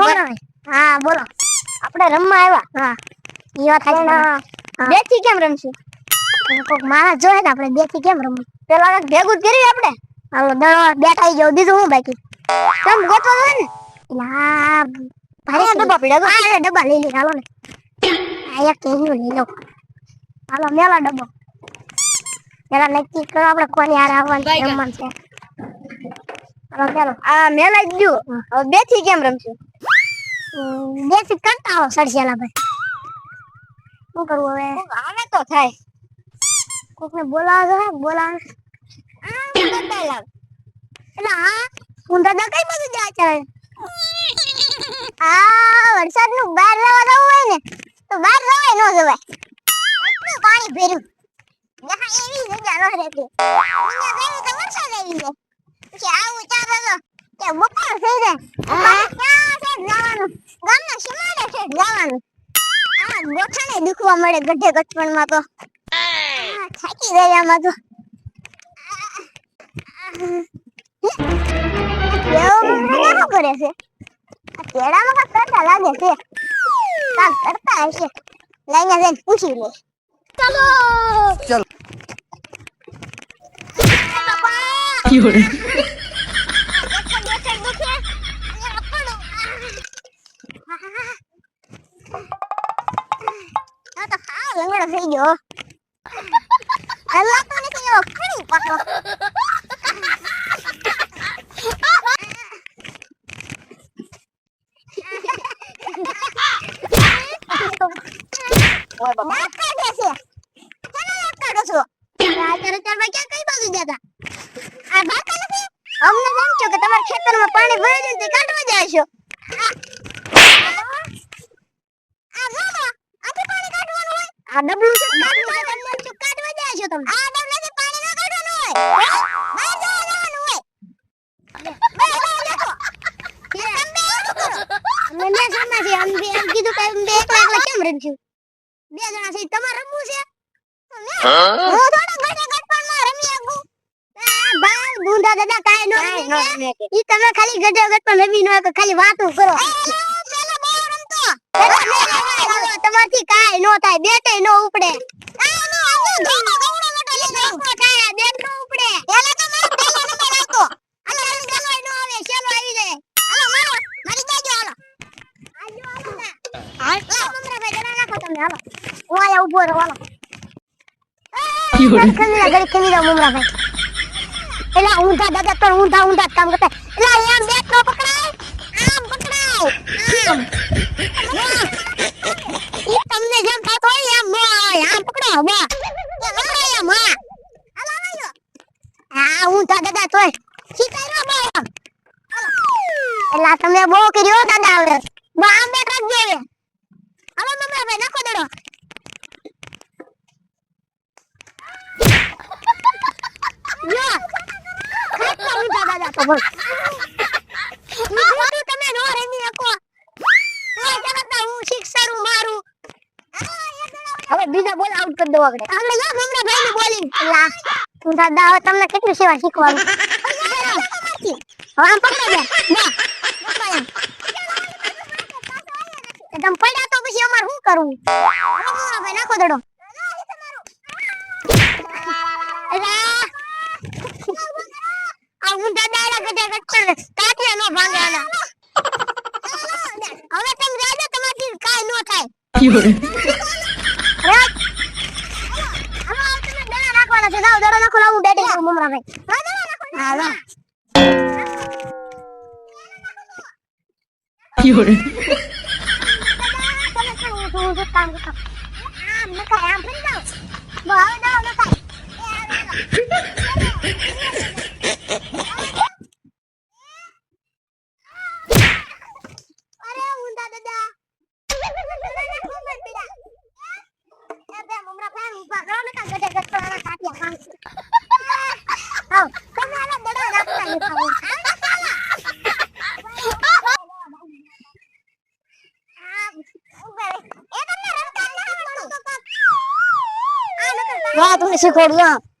બોલો હા બોલો. આપણે રમવા આવ્યા. હા. ઈ વાત થાય બેથી કેમ રમશું? કોક માણસ જોહે ને આપણે બેથી કેમ રમવું? પેલા કાંઈક ભેગું જ કરીએ આપણે. હાલો દડો બેઠા આવી જાવ બીજું હું બાકી? તમ ગોતો હોય ને? લા ભારે ડબ્બા પડ્યા આ ડબ્બા લઈ લે હાલો ને. આ એક કેનું લઈ લો. હાલો મેલા ડબ્બો. પેલા નક્કી કરો આપણે કોની હારે આવવાનું રમવાનું છે. હાલો ચાલો આ મેલા જ દો હવે બેથી કેમ રમશું? બેથી કરતા આવો સડસેલા ભાઈ. શું કરવું હવે? આવે તો થાય. કોકને બોલાવે છે બોલાવે એટલે હા હું દાદા કઈ બાજુ જાય ચાલે આ વરસાદનું બહાર લેવા જવું હોય ને તો બહાર જવાય ન જવાય. એટલું પાણી ભર્યું. જહા એવી જગ્યા ન રહેતી. અહીંયા ગઈ તો વરસાદ આવી જાય. આવું ચાલે કે બપોર થઈ જાય ક્યાં છે જવાનું. ગામના સીમાડે છે જવાનું. આ ગોઠાને દુખવા મળે ગઢે ગઠપણમાં તો. થાકી જાય આમાં તો. કેવું કરે છે? કેળામાં કાંઈક કરતા લાગે છે? કરતા હશે? લઈને જઈને પૂછી લે. ચાલો. ચલો. 有人，આ તો હાવ લંગડો થઈ ગયો હલાતો નથી એવો ખરી પાછો ઓય બાપા દાંત કાઢે છે ચાલો દાંત કાઢો છો આ ચારે ચાર ભાઈ ક્યાં કઈ બાજુ ગયા તા આ બાકા નથી અમને એમ થયું કે તમારા ખેતરમાં પાણી ભરી તે કાઢવા જાય છો આ આ આ આ આ આ આ ડબલું છે કાઢવા તમને કાઢવા જાય છો તમે આ ડબલાથી પાણી ના કાઢવાનું હોય. બહાર જવાનું હોય. બહાર જવા દેખો તમે બે એવું કરો. અમે બે જણા છીએ અમે બે એમ કીધું કે બે એકલા એકલા કેમ રમશું બે જણા છે તમારે રમવું છે? તો હું? થોડો ગટે ગટપણમાં રમી શકું આ બુંદા દાદા કાંઈ નો. ઈ તમે ખાલી ગટે ગટપણ રમી નો ખાલી વાતો કરો. તમારથી કાંઈ નો થાય બેટે નો ઉપડે. ઊંધા દાદા તો ઊંધા ઊંધા કામ કરતા એલા, આમ બેટ નો પકડાય? આમ પકડાય ઈ તમને જેમ થતો હોય એમ નો આવે આમ પકડો બા એ પકડાય આમ હા હાલો હાલો આ ઊંધા દાદા તોય શીખાય બા આમ એલા તમે બહુ કર્યો દાદા હવે. બા બે બેટ રાખજે હવે મમ્મી મમરાભાઈ નાખો દડો. જો. ખાટલા ઊંધા દાદા તો. બોલ તમે નો રમી આ હું શિક્ષરું મારું. હવે બીજા બોલ આઉટ કરી દો આગળ. આગળ જા ગમરા ભાઈ ની બોલિંગ લા દાદા હવે તમને કેટલું સેવા શીખવાનું હવે આમ પકડો બે ના પકડો એમ. એ તમે પડ્યા તો પછી અમાર શું કરવું? ભાઈ નાખો દડો. આ ઊંધા દાડા કદા હવે તમે રાજા તમારથી કાઈ નો થાય. દડો 人，તમે શું ઊંધું ઊંધું કામ કરો આમ નખાય આમ ફરી જાઓ બહુ હવે દડો નખાય એ હાલો, હાલો. અરે ઊંધા દાદા એ બે મમરા ભાઈ ઊભા રહો નકા ગધે ગટપણાના કાઠિયા કામ છે આવ તમે આલા દડો નાખતા નહીં ખાવું વાહ તમે શીખવાડું